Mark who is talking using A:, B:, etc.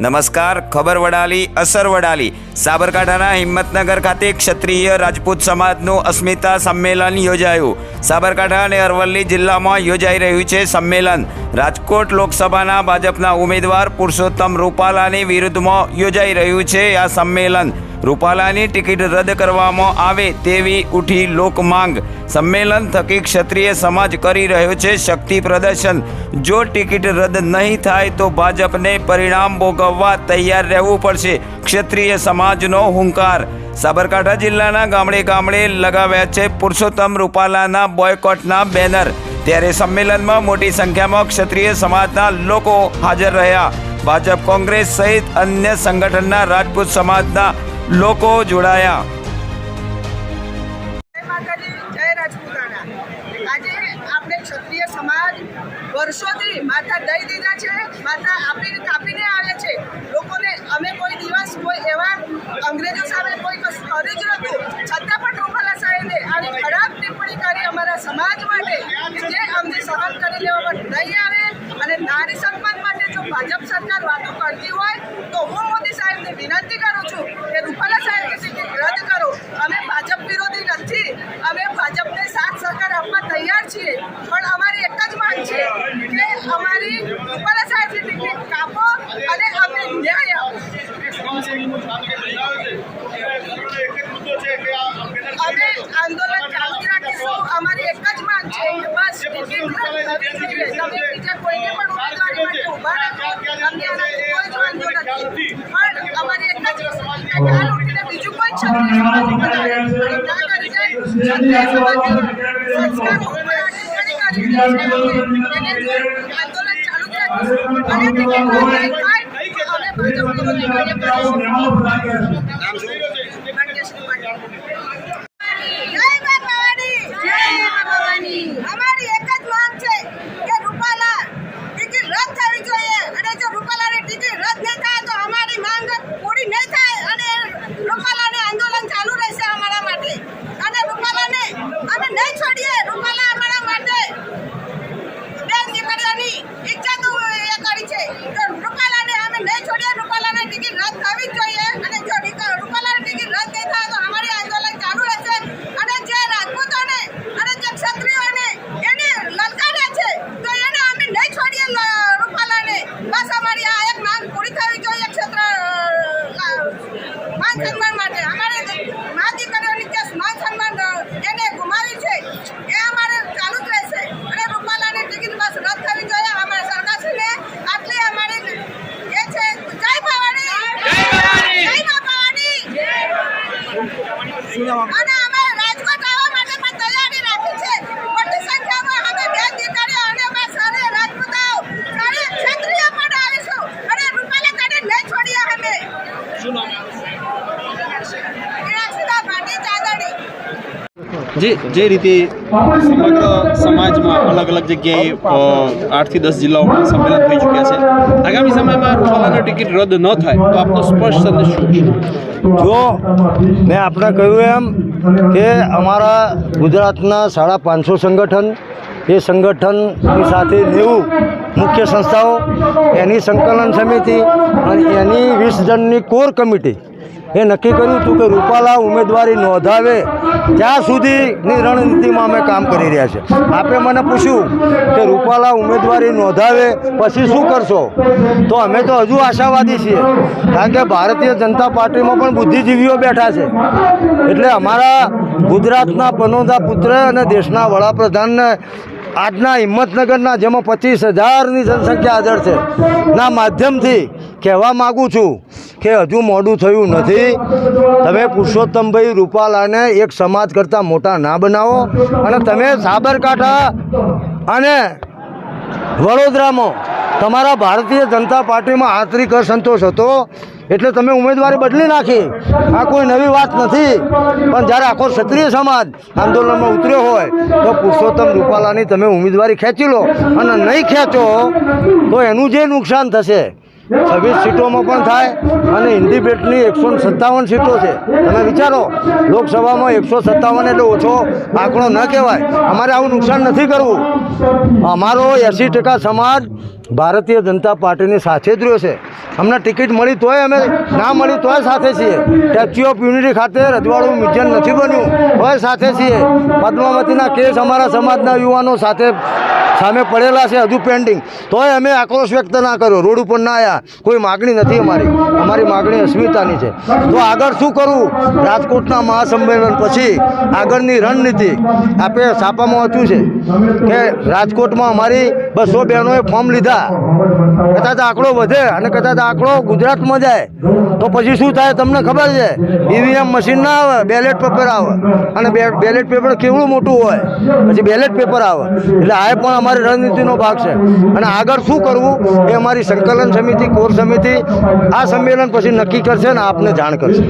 A: નમસ્કાર, ખબર વડાલી, અસર વડાલી. સાબરકાંઠાના હિંમતનગર ખાતે ક્ષત્રિય રાજપૂત સમાજનું અસ્મિતા સંમેલન યોજાયું. સાબરકાંઠા અને અરવલ્લી જિલ્લામાં યોજાઈ રહ્યું છે સંમેલન. રાજકોટ લોકસભાના ભાજપના ઉમેદવાર પુરુષોત્તમ રૂપાલાની વિરુદ્ધમાં યોજાઈ રહ્યું છે આ સંમેલન. રૂપાલાની ટિકિટ રદ કરવામાં આવે તેવી ઉઠી લોકમાંગ સંમેલન થકી ક્ષત્રિય સમાજ કરી રહ્યો છે શક્તિ પ્રદર્શન. જો ટિકિટ રદ નહીં થાય તો ભાજપને પરિણામ ભોગવવા તૈયાર રહેવું પડશે ક્ષત્રિય સમાજનો હુંકાર. સાબરકાંઠા જિલ્લાના ગામડે ગામડે લગાવ્યા છે પુરુષોત્તમ રૂપાલાના બોયકોટના બેનર. ત્યારે સંમેલનમાં મોટી સંખ્યામાં ક્ષત્રિય સમાજના લોકો હાજર રહ્યા. ભાજપ કોંગ્રેસ સહિત અન્ય સંગઠનના રાજપૂત સમાજના લોકો જોડાયા.
B: ક્ષત્રિય સમાજ વર્ષોથી માથા દઈ દીધા છે, માથા આપીને આવે છે. લોકોને અમે કોઈ દિવસ કોઈ એવા અંગ્રેજો સામે કોઈ કશું કરી જ નહોતું છતાં પણ રૂપાલા સાહેબે આવી ખરાબ ટિપ્પણી કરી અમારા સમાજ માટે કે જે અમને સહન કરી લેવામાં નહીં આવે અને નારી સન્માન માટે જો ભાજપ સરકાર વાતો કરતી હોય તો હું મોદી સાહેબને વિનંતી કરું છું કે રૂપાલા સાહેબની ટિકિટ રદ કરો અમે ભાજપ વિરોધી નથી અમે ભાજપને સાથ સહકાર આપવા તૈયાર છીએ પણ અમારી એક જ માંગ છે કે અમારી રૂપાલા સાહેબની ટિકિટ કાપો અને અમને ન્યાય આપો અમે આંદોલન ચાલુ જ રાખીશું અમારી એક જ માંગ છે કે બસ ટિકિટ રદ થવી જોઈએ તમે બીજા કોઈને પણ ઉમેદવારી માટે ઊભા રાખો અમને એનાથી કોઈ જ વાંધો નથી પણ અમારી એક જ માંગ છે કે આ લૂંટીને બીજું કોઈ ક્ષત્રિય સમાજ બનાવે અને ના કરી જાય ક્ષત્રિય સમાજના સંસ્કારો ઉપર આ ટિપ્પણી કરી રહી છે એને જો આંદોલન અમે નહીં વિરોધી કાર્ય કરીશું ભાગ્યશ્રી પાટીલ જય મા ભવાની જય મા ભવાની અમારી એક જ માંગ છે કે રૂપાલા ટિકિટ રદ થવી જોઈએ અને જો રૂપાલાની ટિકિટ રદ નહીં થાય તો અમારી માંગ પૂરી નહીં થાય અને રૂપાલાને આંદોલન ચાલુ રહેશે અમારા માટે અને રૂપાલાને અમે નહીં છોડીએ રૂપાલા અમારા માટે બેન દીકરીઓની ઇજ્જત એ કરી છે તો રૂપાલાને અમે નહીં છોડીએ રૂપાલાની ટિકિટ રદ થવી જ જોઈએ અને જો રિક- રૂપાલાની ટિકિટ રદ નહીં થાય તો અમારી આંદોલન ચાલુ રહેશે અને જે રાજપૂતોને અને જે ક્ષત્રિયોને એને લલકાર્યા છે તો એને અમે નહીં છોડીએ લ- રૂપાલાને બસ અમારી આ એક માંગ પૂરી થવી જોઈએ ક્ષેત્ર અ, માન સન્માન માટે અમારે મા દીકરીઓની જે માન સન્માન અ, એને ગુમાવી છે એ અમારે ચાલુ જ રહેશે અને રૂપાલાની ટિકિટ બસ રદ થવી જોઈએ અમારે સરકારશ્રીને આટલી અમારી એ છે જય ભવાની જય મા ભવાની અને અમે રાજકોટ આવવા માટે પણ તૈયારી રાખી છે મોટી સંખ્યામાં અમે બે દીકરીઓ અને અમે સારે રાજપૂતાઓ સારે ક્ષત્રિય પણ આવીશું અને રૂપાલા તને નહીં છોડીએ અમે મીનાક્ષીદા ચાંદણી.
C: જે જે રીતે સમગ્ર સમાજમાં અલગ અલગ જગ્યાએ આઠથી દસ જિલ્લાઓમાં સંમેલન થઈ ચૂક્યા છે. આગામી સમયમાં રૂપાલાની ટિકિટ રદ ન થાય તો આપનો સ્પષ્ટ સંદેશ શું છે?
D: જો મેં આપણે કહ્યું એમ કે અમારા ગુજરાતના સાડા પાંચસો સંગઠન એ સંગઠનની સાથે નેવું મુખ્ય સંસ્થાઓ એની સંકલન સમિતિ અને એની વીસ જણની કોર કમિટી એ નક્કી કર્યું હતું કે રૂપાલા ઉમેદવારી નોંધાવે, ત્યાં સુધીની રણનીતિમાં અમે કામ કરી રહ્યા છે. આપે મને પૂછ્યું કે રૂપાલા ઉમેદવારી નોંધાવે, પછી શું કરશો? તો અમે તો હજુ આશાવાદી છીએ, કારણ કે ભારતીય જનતા પાર્ટીમાં પણ બુદ્ધિજીવીઓ બેઠા છે. એટલે અમારા ગુજરાતના પનોદા પુત્ર અને દેશના વડાપ્રધાનને આજના હિંમતનગરના જેમાં પચીસ હજારની જનસંખ્યા હાજર છે, ના માધ્યમથી કહેવા માગું છું કે હજુ મોડું થયું નથી. તમે પુરુષોત્તમભાઈ રૂપાલાને એક સમાજ કરતાં મોટા ના બનાવો અને તમે સાબરકાંઠા અને વડોદરામાં તમારા ભારતીય જનતા પાર્ટીમાં આંતરિક અસંતોષ હતો એટલે તમે ઉમેદવારી બદલી નાખી. આ કોઈ નવી વાત નથી. પણ જ્યારે આખો ક્ષત્રિય સમાજ આંદોલનમાં ઉતર્યો હોય, તો પુરુષોત્તમ રૂપાલાની તમે ઉમેદવારી ખેંચી લો. અને નહીં ખેંચો, તો એનું જે નુકસાન થશે છવ્વીસ સીટોમાં પણ થાય અને હિન્દી બેટની એકસો સત્તાવન સીટો છે. તમે વિચારો, લોકસભામાં એકસો સત્તાવન એટલે ઓછો આંકડો ન કહેવાય. અમારે આવું નુકસાન નથી કરવું. અમારો એંસી ટકા સમાજ ભારતીય જનતા પાર્ટીની સાથે જ રહ્યો છે. અમને ટિકિટ મળી તોય અમે ના મળી તોય સાથે છીએ. સ્ટેચ્યુ ઓફ યુનિટી ખાતે રજવાડું મ્યુઝિયમ નથી બન્યું, તોય સાથે છીએ. પદ્માવતીના કેસ અમારા સમાજના યુવાનો સાથે સામે પડેલા છે હજુ પેન્ડિંગ તોય અમે આક્રોશ વ્યક્ત ના કર્યો. રોડ ઉપર ના આવ્યા કોઈ માગણી નથી અમારી. અમારી માગણી અસ્મિતાની છે. તો આગળ શું કરવું? રાજકોટના મહાસંમેલન પછી આગળની રણનીતિ આપણે છાપામાં વાંચ્યું છે કે રાજકોટમાં અમારી બસો બહેનોએ ફોર્મ લીધા. કદાચ આંકડો વધે અને કદાચ આંકડો ગુજરાતમાં જાય, તો પછી શું થાય તમને ખબર છે? ઈવીએમ મશીન ના આવે બેલેટ પેપર આવે. અને બેલેટ પેપર કેવડું મોટું હોય? પછી બેલેટ પેપર આવે. એટલે આ પણ અમારી રણનીતિનો ભાગ છે. અને આગળ શું કરવું એ અમારી સંકલન સમિતિ, કોર સમિતિ આ સંમેલન પછી નક્કી કરશે અને આપને જાણ કરશે.